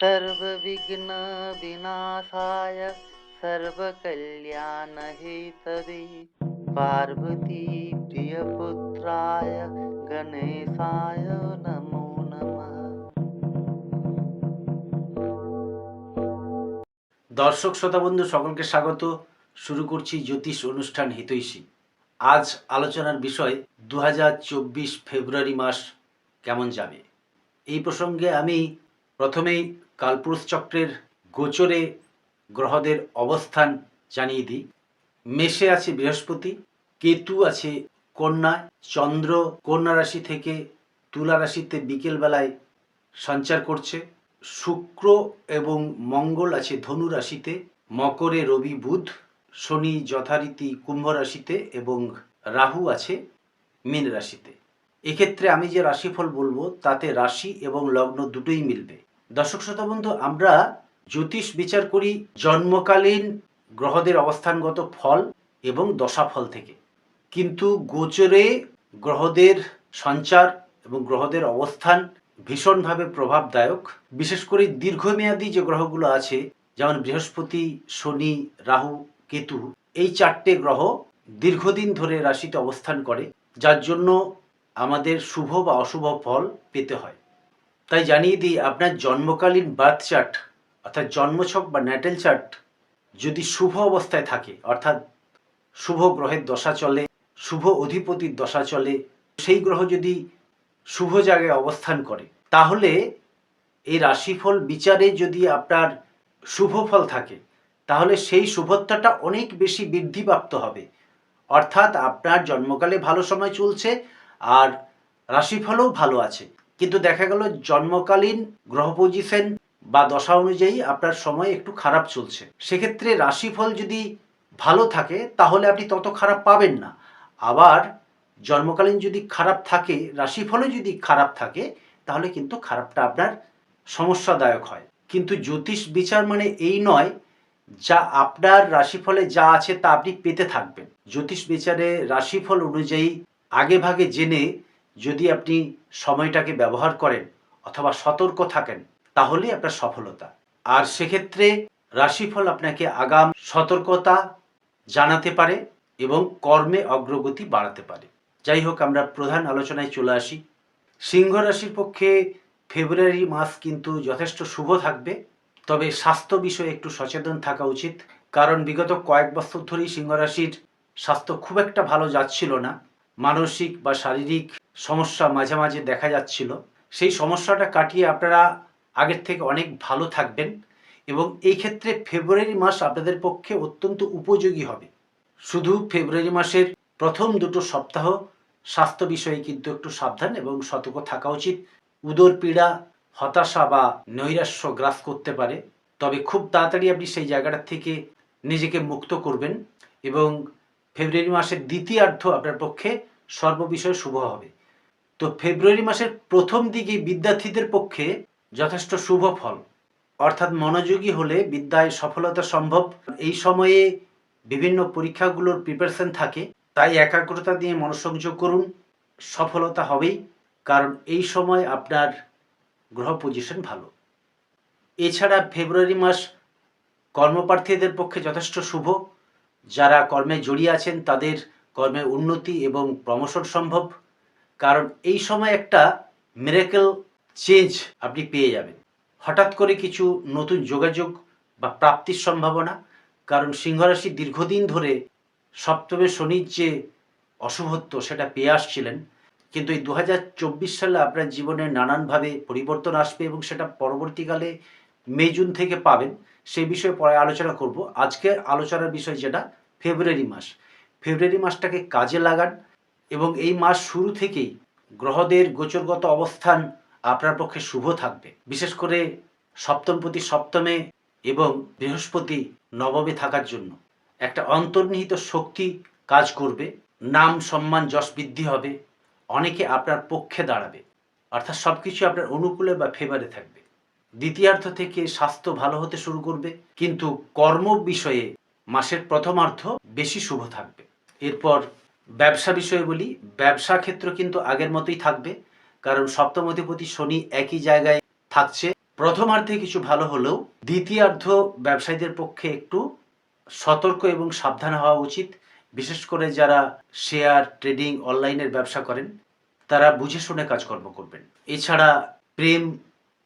सर्वविघ्न विनाशाय सर्वकल्याणहेतवे पार्वती प्रियपुत्राय गणेशाय नमो नमः দর্শক শ্রোতা বন্ধু সকলকে স্বাগত শুরু করছি জ্যোতিষ অনুষ্ঠান হিতৈষী আজ আলোচনার বিষয় দু ফেব্রুয়ারি মাস কেমন যাবে এই প্রসঙ্গে আমি প্রথমেই কালপুরুষ চক্রের গোচরে গ্রহদের অবস্থান জানিয়ে দিই। মেষে আছে বৃহস্পতি, কেতু আছে কন্যায় চন্দ্র কন্যা রাশি থেকে তুলা রাশিতে বিকেলবেলায় সঞ্চার করছে। শুক্র এবং মঙ্গল আছে ধনু রাশিতে, মকরে রবি বুধ, শনি যথারীতি কুম্ভ রাশিতে এবং রাহু আছে মীন রাশিতে। এক্ষেত্রে আমি যে রাশিফল বলব, তাতে রাশি এবং লগ্ন দুটোই মিলবে। দর্শক শ্রোতা বন্ধু, আমরা জ্যোতিষ বিচার করি জন্মকালীন গ্রহদের অবস্থানগত ফল এবং দশাফল থেকে। কিন্তু গোচরে গ্রহদের সঞ্চার এবং গ্রহদের অবস্থান ভীষণভাবে প্রভাবদায়ক। বিশেষ করে দীর্ঘমেয়াদী যে গ্রহগুলো আছে, যেমন বৃহস্পতি, শনি, রাহু, কেতু, এই চারটে গ্রহ দীর্ঘদিন ধরে রাশিতে অবস্থান করে, যার জন্য আমাদের শুভ বা অশুভ ফল পেতে হয়। তাই জানিয়ে দিই, আপনার জন্মকালীন বার্থ চার্ট অর্থাৎ জন্মছক বা ন্যাটেল চার্ট যদি শুভ অবস্থায় থাকে, অর্থাৎ শুভ গ্রহের দশা চলে, শুভ অধিপতির দশা চলে, সেই গ্রহ যদি শুভ জায়গায় অবস্থান করে, তাহলে এই রাশিফল বিচারে যদি আপনার শুভ ফল থাকে, তাহলে সেই শুভত্বটা অনেক বেশি বৃদ্ধিপ্রাপ্ত হবে। অর্থাৎ আপনার জন্মকালে ভালো সময় চলছে আর রাশিফলও ভালো আছে। কিন্তু দেখা গেল জন্মকালীন গ্রহ পজিশন বা দশা অনুযায়ী আপনার সময় একটু খারাপ চলছে। সেক্ষেত্রে রাশিফল যদি ভালো থাকে, তাহলে আপনি তত খারাপ পাবেন না। আবার জন্মকালীন যদি খারাপ থাকে, রাশিফলও যদি খারাপ থাকে, তাহলে কিন্তু খারাপটা আপনার সমস্যাদায়ক হয়। কিন্তু জ্যোতিষ বিচার মানে এই নয়, যা আপনার রাশিফলে যা আছে তা আপনি পেতে থাকবেন। জ্যোতিষ বিচারে রাশিফল অনুযায়ী আগে ভাগে জেনে যদি আপনি সময়টাকে ব্যবহার করেন অথবা সতর্ক থাকেন, তাহলেই আপনার সফলতা। আর সেক্ষেত্রে রাশিফল আপনাকে আগাম সতর্কতা জানাতে পারে এবং কর্মে অগ্রগতি বাড়াতে পারে। যাই হোক, আমরা প্রধান আলোচনায় চলে আসি। সিংহ রাশির পক্ষে ফেব্রুয়ারি মাস কিন্তু যথেষ্ট শুভ থাকবে, তবে স্বাস্থ্য বিষয়ে একটু সচেতন থাকা উচিত। কারণ বিগত কয়েক বছর ধরেই সিংহ রাশির স্বাস্থ্য খুব একটা ভালো যাচ্ছিল না। মানসিক বা শারীরিক সমস্যা মাঝে মাঝে দেখা যাচ্ছিল। সেই সমস্যাটা কাটিয়ে আপনারা আগের থেকে অনেক ভালো থাকবেন এবং এই ক্ষেত্রে ফেব্রুয়ারি মাস আপনাদের পক্ষে অত্যন্ত উপযোগী হবে। শুধু ফেব্রুয়ারি মাসের প্রথম দুটো সপ্তাহ স্বাস্থ্য বিষয়ে কিন্তু একটু সাবধান এবং সতর্ক থাকা উচিত। উদর পীড়া, হতাশা বা নৈরাশ্য গ্রাস করতে পারে। তবে খুব তাড়াতাড়ি আপনি সেই জায়গাটা থেকে নিজেকে মুক্ত করবেন এবং ফেব্রুয়ারি মাসের দ্বিতীয়ার্ধ আপনার পক্ষে সর্ববিষয়ে শুভ হবে। তো ফেব্রুয়ারি মাসের প্রথম দিকে বিদ্যার্থীদের পক্ষে যথেষ্ট শুভ ফল। অর্থাৎ মনোযোগী হলে বিদ্যায় সফলতা সম্ভব। এই সময়ে বিভিন্ন পরীক্ষাগুলোর প্রিপারেশন থাকে। তাই একাগ্রতা দিয়ে মনোসংযোগ করুন। সফলতা হবেই। কারণ এই সময় আপনার গ্রহ পজিশন ভালো। এছাড়া ফেব্রুয়ারি মাস কর্মপ্রার্থীদের পক্ষে যথেষ্ট শুভ। যারা কর্মে জড়িয়ে আছেন, তাদের কর্মে উন্নতি এবং প্রমোশন সম্ভব। কারণ এই সময় একটা মিরাকেল চেঞ্জ আপনি পেয়ে যাবেন। হঠাৎ করে কিছু নতুন যোগাযোগ বা প্রাপ্তির সম্ভাবনা, কারণ সিংহরাশি দীর্ঘদিন ধরে সপ্তমে শনির যে অশুভত্ব, সেটা পেয়ে আসছিলেন। কিন্তু এই দু হাজার চব্বিশ সালে আপনার জীবনে নানানভাবে পরিবর্তন আসবে এবং সেটা পরবর্তীকালে মে, জুন থেকে পাবেন। সেই বিষয়ে পরে আলোচনা করব। আজকে আলোচনার বিষয় যেটা, ফেব্রুয়ারি মাস। ফেব্রুয়ারি মাসটাকে কাজে লাগান এবং এই মাস শুরু থেকেই গ্রহদের গোচরগত অবস্থান আপনার পক্ষে শুভ থাকবে। বিশেষ করে সপ্তমপতি, সপ্তমে এবং বৃহস্পতি নবমে থাকার জন্য। একটা অন্তর্নিহিত শক্তি কাজ করবে। নাম, সম্মান, যশ বৃদ্ধি হবে। অনেকে আপনার পক্ষে দাঁড়াবে। অর্থাৎ সব কিছু আপনার অনুকূলে বা ফেভারে থাকবে। দ্বিতীয়ার্ধ থেকে স্বাস্থ্য ভালো হতে শুরু করবে, কিন্তু কর্ম বিষয়ে মাসের প্রথমার্ধ বেশি শুভ থাকবে। এরপর ব্যবসা বিষয়ে বলি, ব্যবসা ক্ষেত্র কিন্তু আগের মতোই থাকবে, কারণ সপ্তম অধিপতি শনি একই জায়গায় থাকছে। প্রথমার্ধে কিছু ভালো হলেও দ্বিতীয়ার্ধ ব্যবসায়ীদের পক্ষে একটু সতর্ক এবং সাবধান হওয়া উচিত। বিশেষ করে যারা শেয়ার, ট্রেডিং, অনলাইনের ব্যবসা করেন, তারা বুঝে শুনে কাজকর্ম করবেন। এছাড়া প্রেম,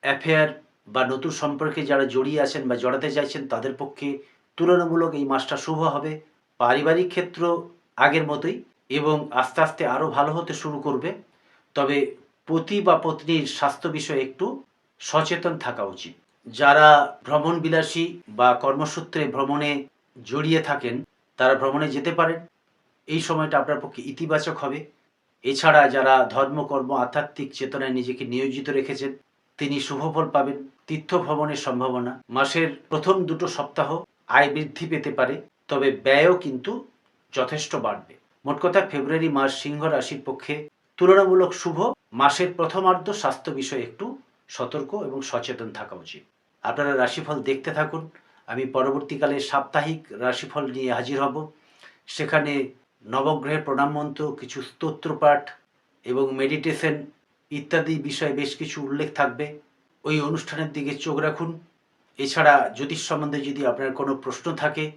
অ্যাফেয়ার বা নতুন সম্পর্কে যারা জড়িয়ে আছেন বা জড়াতে চাইছেন, তাদের পক্ষে তুলনামূলক এই মাসটা শুভ হবে। পারিবারিক ক্ষেত্র আগের মতোই এবং আস্তে আস্তে আরও ভালো হতে শুরু করবে। তবে পতি বা পত্নীর স্বাস্থ্য বিষয়ে একটু সচেতন থাকা উচিত। যারা ভ্রমণ বিলাসী বা কর্মসূত্রে ভ্রমণে জড়িয়ে থাকেন, তারা ভ্রমণে যেতে পারেন। এই সময়টা আপনার পক্ষে ইতিবাচক হবে। এছাড়া যারা ধর্মকর্ম, আধ্যাত্মিক চেতনায় নিজেকে নিয়োজিত রেখেছেন তিনি শুভফল পাবেন, তীর্থ ভ্রমণের সম্ভাবনা। মাসের প্রথম দুটো সপ্তাহ আয় বৃদ্ধি পেতে পারে, তবে ব্যয়ও কিন্তু যথেষ্ট বাড়বে। মোট কথা, ফেব্রুয়ারি মাস সিংহ রাশির পক্ষে তুলনামূলক শুভ। মাসের প্রথমার্ধ স্বাস্থ্য বিষয়ে একটু সতর্ক এবং সচেতন থাকা উচিত। আপনারা রাশিফল দেখতে থাকুন। আমি পরবর্তীকালে সাপ্তাহিক রাশিফল নিয়ে হাজির হব। সেখানে নবগ্রহের প্রণাম মন্ত্র, কিছু স্তোত্রপাঠ এবং মেডিটেশন ইত্যাদি বিষয়ে বেশ কিছু উল্লেখ থাকবে। ওই অনুষ্ঠানের দিকে চোখ রাখুন। এছাড়া জ্যোতিষ সম্বন্ধে যদি আপনার কোনো প্রশ্ন থাকে,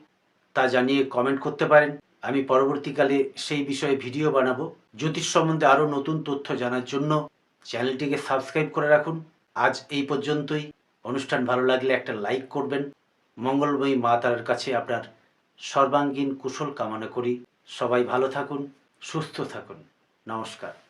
তা জানিয়ে কমেন্ট করতে পারেন। আমি পরবর্তীকালে সেই বিষয়ে ভিডিও বানাবো। জ্যোতিষ সম্বন্ধে আরও নতুন তথ্য জানার জন্য চ্যানেলটিকে সাবস্ক্রাইব করে রাখুন। আজ এই পর্যন্তই। অনুষ্ঠান ভালো লাগলে একটা লাইক করবেন। মঙ্গলময়ী মা তারার কাছে আপনার সর্বাঙ্গীন কুশল কামনা করি। সবাই ভালো থাকুন, সুস্থ থাকুন। নমস্কার।